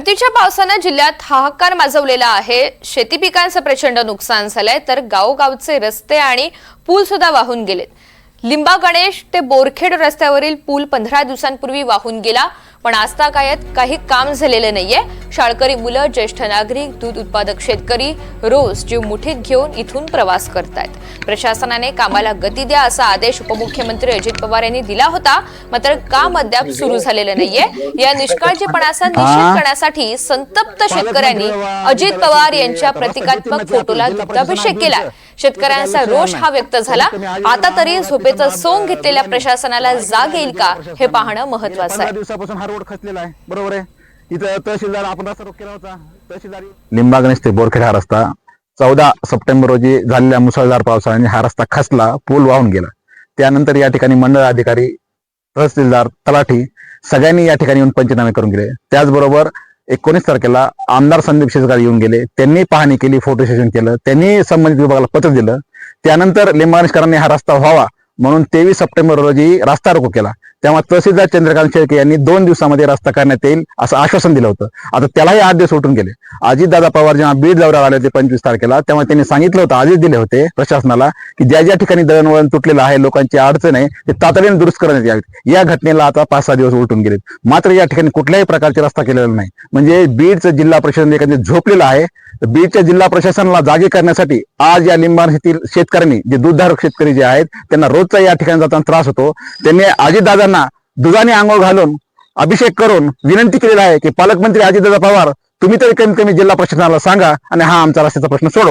परतीच्या पावसानं जिल्ह्यात हाहाकार माजवलेला आहे. शेती पिकांचं प्रचंड नुकसान झालंय तर गावोगावचे रस्ते आणि पूल सुद्धा वाहून गेलेत. लिंबा गणेश ते बोरखेड रस्त्यावरील पूल पंधरा दिवसांपूर्वी वाहून गेला पण आजतागायत काही काम झालेलं नाहीये. शाळकरी मुलं ज्येष्ठ नागरिक दूध उत्पादक शेतकरी रोज जीव मुठीत घेऊन इथून प्रवास करतायत. प्रशासनाने कामाला गती द्या असा आदेश उपमुख्यमंत्री अजित पवार यांनी दिला होता मात्र काम अद्याप सुरू झालेलं नाहीये. या निष्काळजीपणाचा निषेध करण्यासाठी संतप्त शेतकऱ्यांनी अजित पवार यांच्या प्रतिकात्मक फोटोला दुग्धाभिषेक केला. शेतकऱ्यांचा रोष हा व्यक्त झाला. आता तरी झोपेचं सोंग घेतलेल्या प्रशासनाला जाग येईल का? हे पाहणं महत्वाचं आहे. दिवसापासून हा रोड खचलेला आहे. बरोबर आहे? इथं तहसीलदार आपण रस्ता रोख केला होता. तहसीलदार लिंबा गणेश ते बोरखेड हा रस्ता चौदा सप्टेंबर रोजी झालेल्या मुसळधार पावसाने हा रस्ता खचला पूल वाहून गेला. त्यानंतर या ठिकाणी मंडळ अधिकारी तहसीलदार तलाठी सगळ्यांनी या ठिकाणी येऊन पंचनामे करून गेले त्याचबरोबर एकोणीस तारखेला आमदार संदीप शेजगार येऊन गेले. त्यांनी पाहणी केली फोटो सेशन केलं त्यांनी संबंधित विभागाला पत्र दिलं. त्यानंतर लिंबागणेशकरांनी हा रस्ता व्हावा म्हणून तेवीस सप्टेंबर रोजी रस्ता रोको केला. तेव्हा तहसीलदार चंद्रकांत शेळके यांनी दोन दिवसामध्ये रस्ता करण्यात येईल असं आश्वासन दिलं होतं. आता त्यालाही आठ दिवस उठून गेले. अजितदादा पवार जेव्हा बीड दौऱ्यावर आले होते पंचवीस तारखेला तेव्हा त्यांनी सांगितलं होतं आदेश दिले होते प्रशासनाला की ज्या ज्या ठिकाणी दळणवळण तुटलेलं आहे लोकांची अडचण आहे ते तातडीने दुरुस्त करण्यात यावी या घटनेला आता पाच सहा दिवस उलटून गेलेत. मात्र या ठिकाणी कुठल्याही प्रकारचे रस्ता केलेला नाही. म्हणजे बीडचं जिल्हा प्रशासन एखादे झोपलेलं आहे. बीडच्या जिल्हा प्रशासनाला जागे करण्यासाठी आज या लिंबाण येथील शेतकऱ्यांनी जे दूधधारक शेतकरी जे आहेत त्यांना रोजचा या ठिकाणी जाताना त्रास होतो. त्यांनी अजितदादा अजितदादांना दुधाने आंघोळ घालून अभिषेक करून विनंती केलेला आहे की पालकमंत्री अजितदादा पवार तुम्ही तरी कमीत कमी जिल्हा प्रशासनाला सांगा आणि हा आमचा रस्त्याचा प्रश्न सोडवा.